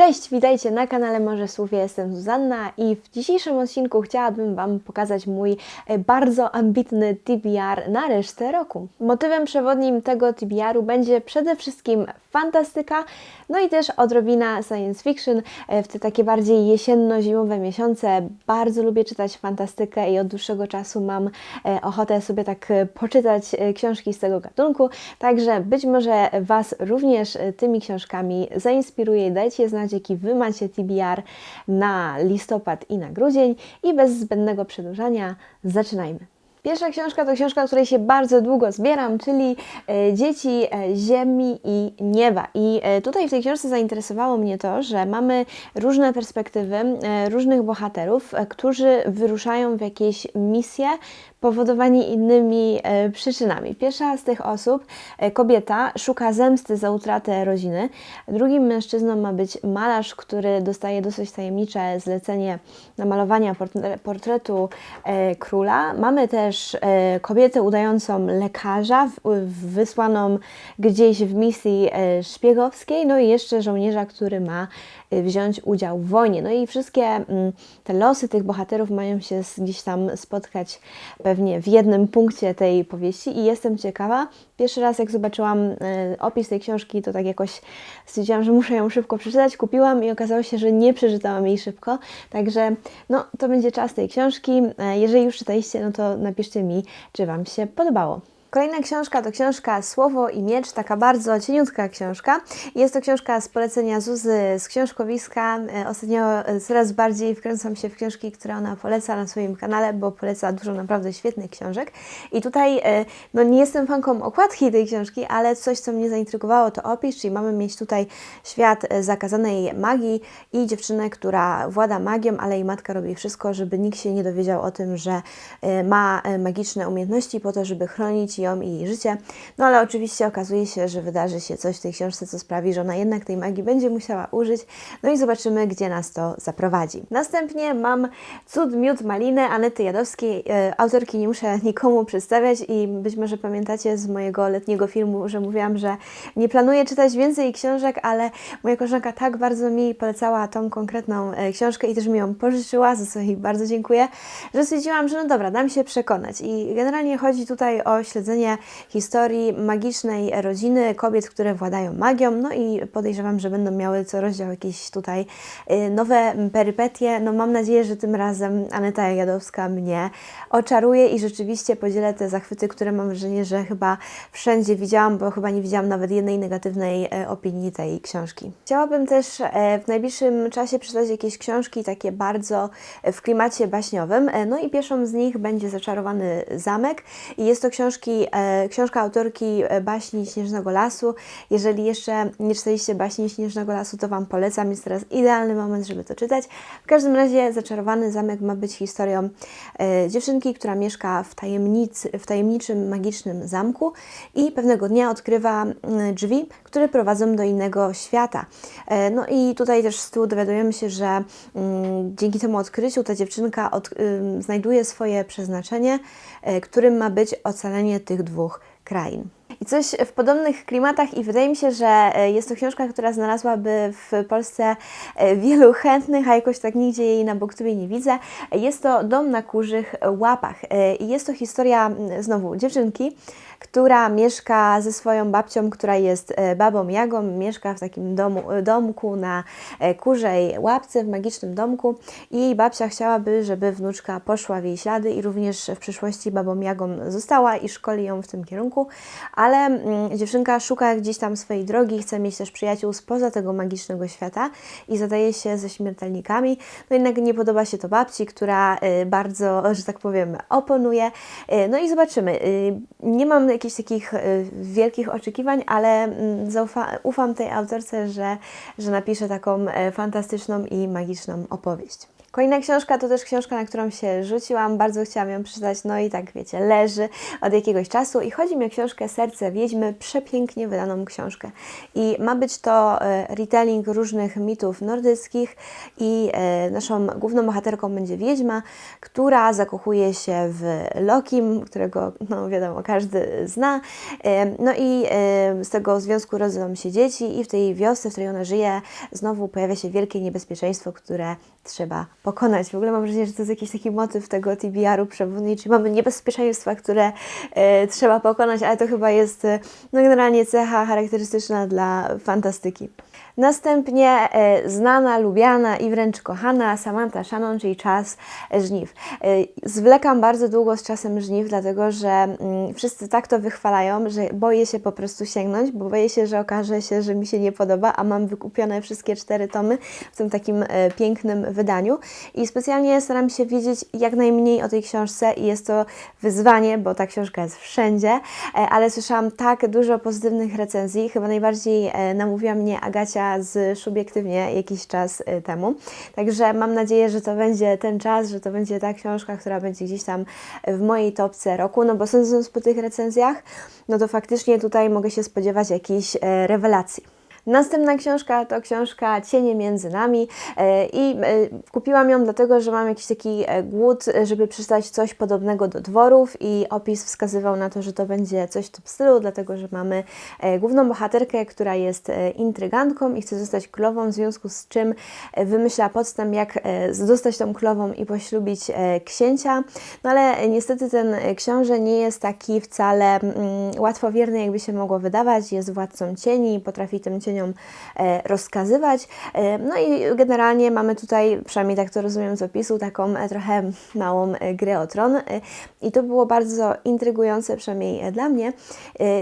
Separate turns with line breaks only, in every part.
Cześć, witajcie na kanale Może Słów, ja jestem Zuzanna i w dzisiejszym odcinku chciałabym Wam pokazać mój e, bardzo ambitny TBR na resztę roku. Motywem przewodnim tego TBR-u będzie przede wszystkim fantastyka, no i też odrobina science fiction e, w te takie bardziej jesienno-zimowe miesiące. Bardzo lubię czytać fantastykę i od dłuższego czasu mam e, ochotę sobie tak poczytać książki z tego gatunku, także być może Was również tymi książkami zainspiruje i dajcie znać, jaki Wy macie TBR na listopad i na grudzień i bez zbędnego przedłużania zaczynajmy. Pierwsza książka to książka, której się bardzo długo zbieram, czyli e, Dzieci e, Ziemi i Nieba. I e, tutaj w tej książce zainteresowało mnie to, że mamy różne perspektywy różnych bohaterów, którzy wyruszają w jakieś misje powodowani innymi przyczynami. Pierwsza z tych osób, kobieta, szuka zemsty za utratę rodziny. Drugim mężczyzną ma być malarz, który dostaje dosyć tajemnicze zlecenie namalowania portre- portretu króla. Mamy też e, kobietę udającą lekarza, wysłaną gdzieś w misji e, szpiegowskiej, no i jeszcze żołnierza, który ma e, wziąć udział w wojnie. No i wszystkie mm, te losy tych bohaterów mają się gdzieś tam spotkać pewnie w jednym punkcie tej powieści i jestem ciekawa. Pierwszy raz jak zobaczyłam e, opis tej książki, to tak jakoś stwierdziłam, że muszę ją szybko przeczytać. Kupiłam i okazało się, że nie przeczytałam jej szybko. Także no, to będzie czas tej książki. E, Jeżeli już czytaliście, no to napiszcie mi, czy Wam się podobało. Kolejna książka to książka Słowo i Miecz, taka bardzo cieniutka książka. Jest to książka z polecenia Zuzy z książkowiska. E, Ostatnio e, coraz bardziej wkręcam się w książki, które ona poleca na swoim kanale, bo poleca dużo naprawdę świetnych książek. I tutaj e, no, nie jestem fanką okładki tej książki, ale coś, co mnie zaintrygowało, to opis, czyli mamy mieć tutaj świat zakazanej magii i dziewczynę, która włada magią, ale jej matka robi wszystko, żeby nikt się nie dowiedział o tym, że ma magiczne umiejętności po to, żeby chronić ją i jej życie. No ale oczywiście okazuje się, że wydarzy się coś w tej książce, co sprawi, że ona jednak tej magii będzie musiała użyć. No i zobaczymy, gdzie nas to zaprowadzi. Następnie mam Cud, Miód, Maliny Anety Jadowskiej. E, Autorki nie muszę nikomu przedstawiać i być może pamiętacie z mojego letniego filmu, że mówiłam, że nie planuję czytać więcej książek, ale moja koleżanka tak bardzo mi polecała tą konkretną e, książkę i też mi ją pożyczyła, za co jej bardzo dziękuję, że stwierdziłam, że no dobra, dam się przekonać. I generalnie chodzi tutaj o śledzenie historii magicznej rodziny, kobiet, które władają magią, no i podejrzewam, że będą miały co rozdział jakieś tutaj y, nowe perypetie. No mam nadzieję, że tym razem Aneta Jadowska mnie oczaruje i rzeczywiście podzielę te zachwyty, które mam wrażenie, że chyba wszędzie widziałam, bo chyba nie widziałam nawet jednej negatywnej e, opinii tej książki. Chciałabym też e, w najbliższym czasie przeczytać jakieś książki takie bardzo e, w klimacie baśniowym. No i pierwszą z nich będzie Zaczarowany Zamek i jest to książki, e, książka autorki e, baśni Śnieżnego Lasu. Jeżeli jeszcze nie czytaliście baśni Śnieżnego Lasu, to Wam polecam. Jest teraz idealny moment, żeby to czytać. W każdym razie Zaczarowany Zamek ma być historią e, dziewczynki, która mieszka w, tajemnicy, w tajemniczym, magicznym zamku i pewnego dnia odkrywa mm, drzwi, które prowadzą do innego świata. No i tutaj też z tyłu dowiadujemy się, że mm, dzięki temu odkryciu ta dziewczynka od, znajduje swoje przeznaczenie, którym ma być ocalenie tych dwóch krain. I coś w podobnych klimatach i wydaje mi się, że e, jest to książka, która znalazłaby w Polsce e, wielu chętnych, a jakoś tak nigdzie jej na Booktubie nie widzę. Jest to Dom na kurzych łapach E, i jest to historia mm, znowu dziewczynki, która mieszka ze swoją babcią, która jest e, babą Jagą, mieszka w takim domu, e, domku na e, kurzej łapce, w magicznym domku. I jej babcia chciałaby, żeby wnuczka poszła w jej ślady i również w przyszłości babą Jagą została i szkoli ją w tym kierunku, ale mm, dziewczynka szuka gdzieś tam swojej drogi, chce mieć też przyjaciół spoza tego magicznego świata i zadaje się ze śmiertelnikami, no jednak nie podoba się to babci, która bardzo, że tak powiem, oponuje, no i zobaczymy. Nie mam jakichś takich e, wielkich oczekiwań, ale mm, zaufa, ufam tej autorce, że, że napisze taką e, fantastyczną i magiczną opowieść. Kolejna książka to też książka, na którą się rzuciłam, bardzo chciałam ją przeczytać, no i tak wiecie, leży od jakiegoś czasu i chodzi mi o książkę Serce Wiedźmy, przepięknie wydaną książkę. I ma być to e, retelling różnych mitów nordyckich i e, naszą główną bohaterką będzie wiedźma, która zakochuje się w Lokim, którego no wiadomo każdy zna. E, no i z tego związku rodzą się dzieci i w tej wiosce, w której ona żyje, znowu pojawia się wielkie niebezpieczeństwo, które trzeba pokonać. W ogóle mam wrażenie, że to jest jakiś taki motyw tego TBR-u przewodni, czyli mamy niebezpieczeństwa, które e, trzeba pokonać, ale to chyba jest e, no, generalnie cecha charakterystyczna dla fantastyki. Następnie e, znana, lubiana i wręcz kochana Samantha Shannon, czyli Czas Żniw. Zwlekam bardzo długo z czasem żniw, dlatego że mm, wszyscy tak to wychwalają, że boję się po prostu sięgnąć, bo boję się, że okaże się, że mi się nie podoba, a mam wykupione wszystkie cztery tomy w tym takim pięknym wydaniu. I specjalnie staram się wiedzieć jak najmniej o tej książce i jest to wyzwanie, bo ta książka jest wszędzie, e, ale słyszałam tak dużo pozytywnych recenzji, chyba najbardziej e, namówiła mnie Agacia z Szubiektywnie jakiś czas e, temu, także mam nadzieję, że to będzie ten czas, że to będzie ta książka, która będzie gdzieś tam w mojej topce roku, no bo sądząc po tych recenzjach, no to faktycznie tutaj mogę się spodziewać jakichś rewelacji. Następna książka to książka Cienie między nami e, i e, kupiłam ją dlatego, że mam jakiś taki e, głód, żeby przeczytać coś podobnego do dworów i opis wskazywał na to, że to będzie coś w tym stylu, dlatego, że mamy główną bohaterkę, która jest intrygantką i chce zostać królową, w związku z czym wymyśla podstęp, jak zostać tą królową i poślubić księcia. No ale niestety ten książę nie jest taki wcale mm, łatwowierny, jakby się mogło wydawać. Jest władcą cieni, potrafi tym cieniom e, rozkazywać. E, no i generalnie mamy tutaj, przynajmniej tak to rozumiem z opisu, taką e, trochę małą e, grę o tron. I to było bardzo intrygujące, przynajmniej dla mnie.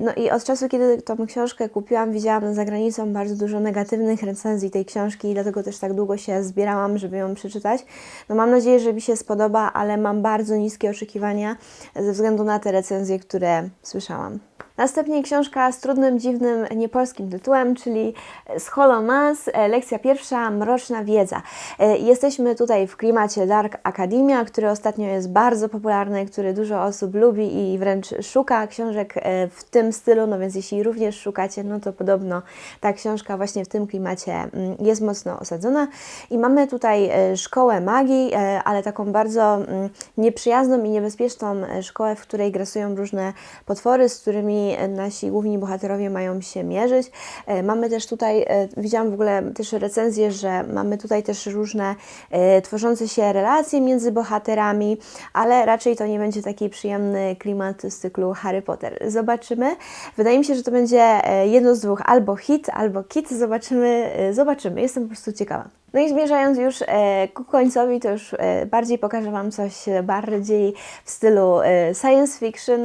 No i od czasu, kiedy tą książkę kupiłam, widziałam za granicą bardzo dużo negatywnych recenzji tej książki i dlatego też tak długo się zbierałam, żeby ją przeczytać. No mam nadzieję, że mi się spodoba, ale mam bardzo niskie oczekiwania ze względu na te recenzje, które słyszałam. Następnie książka z trudnym, dziwnym, niepolskim tytułem, czyli z Holomas, e, lekcja pierwsza, Mroczna Wiedza. E, Jesteśmy tutaj w klimacie Dark Academia, który ostatnio jest bardzo popularny, który dużo osób lubi i wręcz szuka książek e, w tym stylu, no więc jeśli również szukacie, no to podobno ta książka właśnie w tym klimacie mm, jest mocno osadzona. I mamy tutaj szkołę magii, ale taką bardzo mm, nieprzyjazną i niebezpieczną szkołę, w której grasują różne potwory, z którymi nasi główni bohaterowie mają się mierzyć. E, Mamy też tutaj, e, widziałam w ogóle też recenzję, że mamy tutaj też różne e, tworzące się relacje między bohaterami, ale raczej to nie będzie taki przyjemny klimat z cyklu Harry Potter. Zobaczymy. Wydaje mi się, że to będzie jedno z dwóch, albo hit, albo kit. Zobaczymy, zobaczymy. Jestem po prostu ciekawa. No i zmierzając już e, ku końcowi, to już e, bardziej pokażę Wam coś bardziej w stylu e, science fiction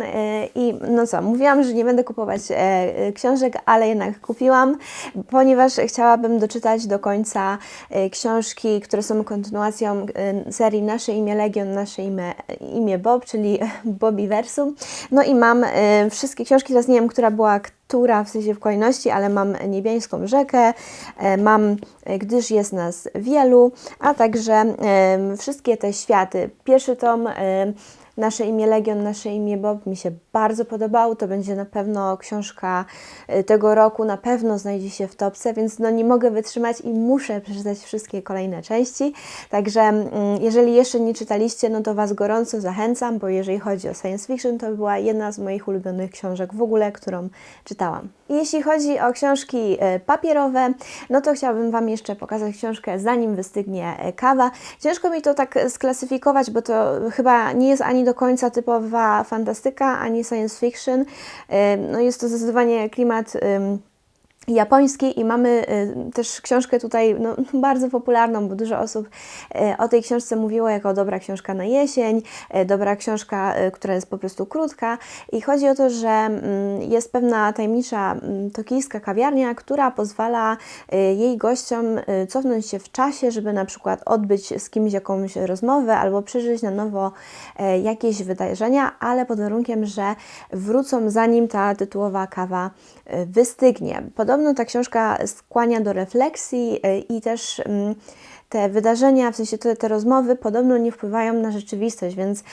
i no co, mówiłam, że nie będę kupować książek, ale jednak kupiłam, ponieważ chciałabym doczytać do końca książki, które są kontynuacją serii Nasze imię Legion, Nasze imię, imię Bob, czyli Bobby Versum. No i mam wszystkie książki, teraz nie wiem, która była która w sensie w kolejności, ale mam Niebiańską Rzekę, e, mam e, Gdyż jest nas wielu, a także em, wszystkie te światy. Pierwszy tom Nasze imię Legion, nasze imię Bob mi się bardzo podobał. To będzie na pewno książka e, tego roku, na pewno znajdzie się w topce, więc no nie mogę wytrzymać i muszę przeczytać wszystkie kolejne części. Także mm, jeżeli jeszcze nie czytaliście, no to Was gorąco zachęcam, bo jeżeli chodzi o science fiction, to była jedna z moich ulubionych książek w ogóle, którą czytałam. Jeśli chodzi o książki e, papierowe, no to chciałabym Wam jeszcze pokazać książkę Zanim wystygnie e, kawa. Ciężko mi to tak sklasyfikować, bo to chyba nie jest ani do końca typowa fantastyka, ani science fiction. No jest to zdecydowanie klimat japoński i mamy y, też książkę tutaj no, bardzo popularną, bo dużo osób y, o tej książce mówiło jako dobra książka na jesień, y, dobra książka, która jest po prostu krótka i chodzi o to, że mm, jest pewna tajemnicza mm, tokijska kawiarnia, która pozwala jej gościom cofnąć się w czasie, żeby na przykład odbyć z kimś jakąś rozmowę albo przeżyć na nowo jakieś wydarzenia, ale pod warunkiem, że wrócą zanim ta tytułowa kawa wystygnie. Ta książka skłania do refleksji e, i też mm, te wydarzenia, w sensie te, te rozmowy podobno nie wpływają na rzeczywistość, więc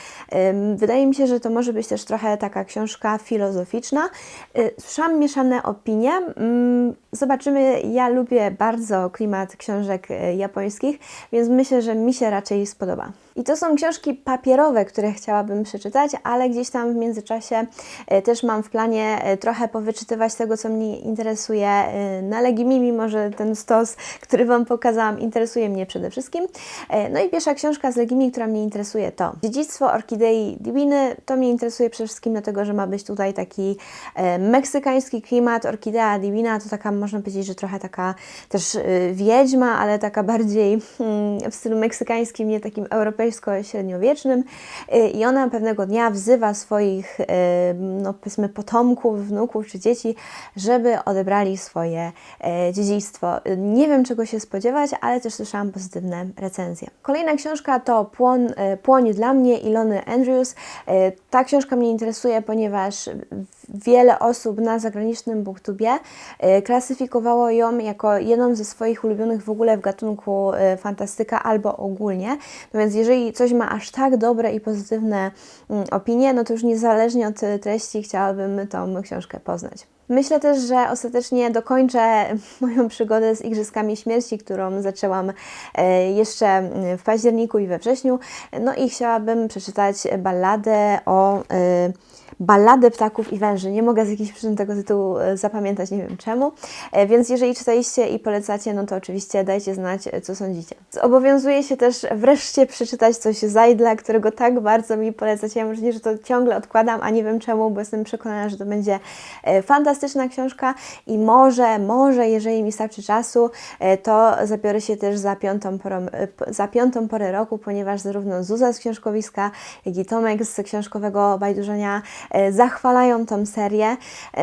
wydaje mi się, że to może być też trochę taka książka filozoficzna. Y, Słyszałam mieszane opinie. Ym, Zobaczymy, ja lubię bardzo klimat książek y, japońskich, więc myślę, że mi się raczej spodoba. I to są książki papierowe, które chciałabym przeczytać, ale gdzieś tam w międzyczasie e, też mam w planie e, trochę powyczytywać tego, co mnie interesuje e, na Legimi, mimo że ten stos, który Wam pokazałam, interesuje mnie przede wszystkim. No i pierwsza książka z Legimi, która mnie interesuje to Dziedzictwo Orkidei Diviny. To mnie interesuje przede wszystkim dlatego, że ma być tutaj taki meksykański klimat. Orkidea Divina to taka, można powiedzieć, że trochę taka też wiedźma, ale taka bardziej hmm, w stylu meksykańskim, nie takim europejsko-średniowiecznym. Y, I ona pewnego dnia wzywa swoich, y, no powiedzmy, potomków, wnuków czy dzieci, żeby odebrali swoje e, dziedzictwo. Y, Nie wiem, czego się spodziewać, ale też słyszałam pozytywne recenzje. Kolejna książka to Płon, Płoń dla mnie Ilony Andrews. Ta książka mnie interesuje, ponieważ wiele osób na zagranicznym booktubie e, klasyfikowało ją jako jedną ze swoich ulubionych w ogóle w gatunku e, fantastyka albo ogólnie. No więc jeżeli coś ma aż tak dobre i pozytywne mm, opinie, no to już niezależnie od e, treści chciałabym tą książkę poznać. Myślę też, że ostatecznie dokończę moją przygodę z Igrzyskami Śmierci, którą zaczęłam e, jeszcze w październiku i we wrześniu. No i chciałabym przeczytać balladę o e, Balladę ptaków i węży. Nie mogę z jakichś przyczyn tego tytułu e, zapamiętać, nie wiem czemu. Więc jeżeli czytaliście i polecacie, no to oczywiście dajcie znać, co sądzicie. Zobowiązuję się też wreszcie przeczytać coś Zajdla, którego tak bardzo mi polecacie. Ja mam wrażenie, że to ciągle odkładam, a nie wiem czemu, bo jestem przekonana, że to będzie e, fantastyczna książka i może, może, jeżeli mi starczy czasu, e, to zabiorę się też za piątą, porą, e, za piątą porę roku, ponieważ zarówno Zuza z książkowiska, jak i Tomek z książkowego bajdurzenia e, zachwalają tą serię,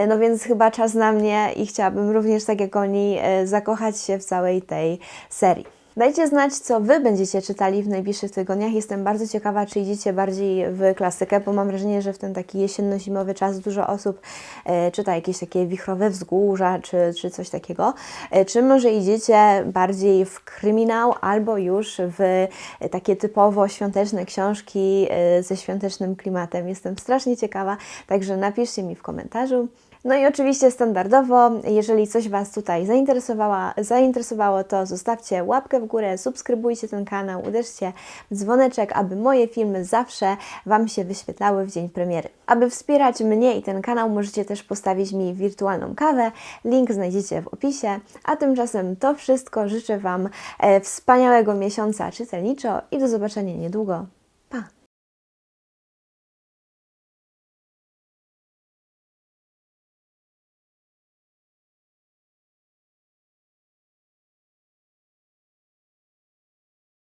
no więc chyba czas na mnie i chciałabym również, tak jak oni, zakochać się w całej tej serii. Dajcie znać, co Wy będziecie czytali w najbliższych tygodniach. Jestem bardzo ciekawa, czy idziecie bardziej w klasykę, bo mam wrażenie, że w ten taki jesienno-zimowy czas dużo osób e, czyta jakieś takie wichrowe wzgórza, czy, czy coś takiego. E, czy może idziecie bardziej w kryminał, albo już w takie typowo świąteczne książki e, ze świątecznym klimatem. Jestem strasznie ciekawa, także napiszcie mi w komentarzu. No i oczywiście standardowo, jeżeli coś Was tutaj zainteresowała, zainteresowało, to zostawcie łapkę w górę, subskrybujcie ten kanał, uderzcie w dzwoneczek, aby moje filmy zawsze Wam się wyświetlały w dzień premiery. Aby wspierać mnie i ten kanał, możecie też postawić mi wirtualną kawę. Link znajdziecie w opisie. A tymczasem to wszystko. Życzę Wam e, wspaniałego miesiąca czytelniczo i do zobaczenia niedługo.